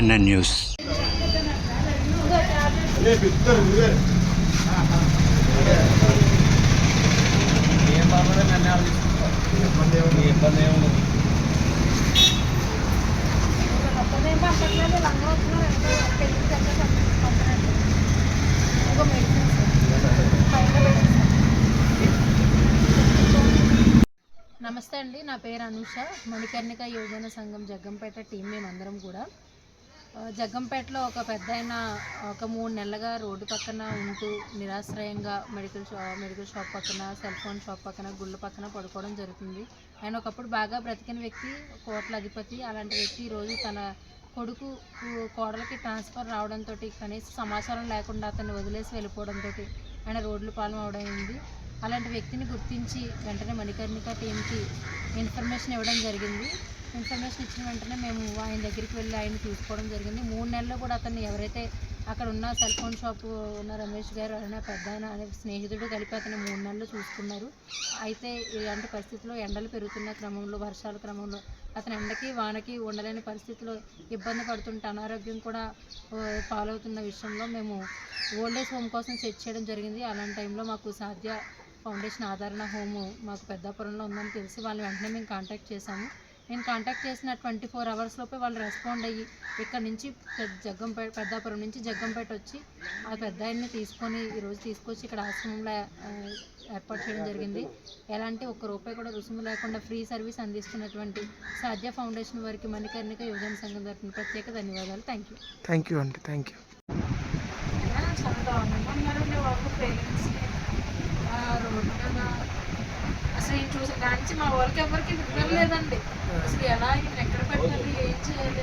NN news. నమస్తే అండి నా పేరు అనూష. మణికర్ణిక యోజన సంఘం జగ్గంపేట టీం మేమందరం కూడా. జగ్గంపేటలో ఒక పెద్ద ఆయన ఒక మూడు నెలలుగా రోడ్డు పక్కన ఉంటూ నిరాశ్రయంగా మెడికల్ షా మెడికల్ షాప్ పక్కన సెల్ ఫోన్ షాప్ పక్కన గుళ్ళ పక్కన పడుకోవడం జరుగుతుంది. ఆయన ఒకప్పుడు బాగా బ్రతికిన వ్యక్తి కోట్ల అధిపతి అలాంటి వ్యక్తి. ఈరోజు తన కొడుకు కోడలకి కోడలికి ట్రాన్స్ఫర్ రావడంతో కనీస సమాచారం లేకుండా అతన్ని వదిలేసి వెళ్ళిపోవడంతో ఆయన రోడ్లు పాలన అవడమైంది అలాంటి వ్యక్తిని గుర్తించి వెంటనే మణికర్ణిక టీంకి ఇన్ఫర్మేషన్ ఇవ్వడం జరిగింది. ఇన్ఫర్మేషన్ ఇచ్చిన వెంటనే మేము ఆయన దగ్గరికి వెళ్ళి ఆయన తీసుకోవడం జరిగింది. మూడు నెలల్లో కూడా అతన్ని ఎవరైతే అక్కడ ఉన్న సెల్ ఫోన్ షాప్ ఉన్న రమేష్ గారు అనే పెద్ద ఆయన అనే స్నేహితుడు కలిపి అతను మూడు నెలలు చూసుకున్నారు. అయితే ఇలాంటి పరిస్థితుల్లో ఎండలు పెరుగుతున్న క్రమంలో వర్షాల క్రమంలో అతని ఎండకి వానకి ఉండలేని పరిస్థితిలో ఇబ్బంది పడుతుంటే అనారోగ్యం కూడా పాలవుతున్న విషయంలో మేము ఓల్డేజ్ హోమ్ కోసం సెట్ చేయడం జరిగింది. అలాంటి టైంలో మాకు సాధ్య ఫౌండేషన్ ఆదరణ హోము మాకు పెద్దాపురంలో ఉందని తెలిసి వాళ్ళని వెంటనే మేము కాంటాక్ట్ చేశాము. నేను కాంటాక్ట్ చేసిన ట్వంటీ ఫోర్ అవర్స్ లోపే వాళ్ళు రెస్పాండ్ అయ్యి ఇక్కడ నుంచి పెద్ద జగ్గంపేట పెద్దాపురం నుంచి జగ్గంపేట వచ్చి ఆ పెద్ద ఆయన్ని తీసుకొని ఈరోజు తీసుకొచ్చి ఇక్కడ ఆశ్రమంలో ఏర్పాటు చేయడం జరిగింది. ఎలాంటి ఒక్క రూపాయి కూడా రుసుము లేకుండా ఫ్రీ సర్వీస్ అందిస్తున్నటువంటి సాధ్య ఫౌండేషన్ వారికి మణికర్ణిక యువజన సంఘం తరఫున ప్రత్యేక ధన్యవాదాలు. థ్యాంక్ యూ థ్యాంక్ యూ అండి థ్యాంక్ యూ ఈ దాని మా వాళ్ళకి ఎవరికి వినలేదండి అసలు ఎలా ఎక్కడ పెట్టాలి ఏం చేయాలి?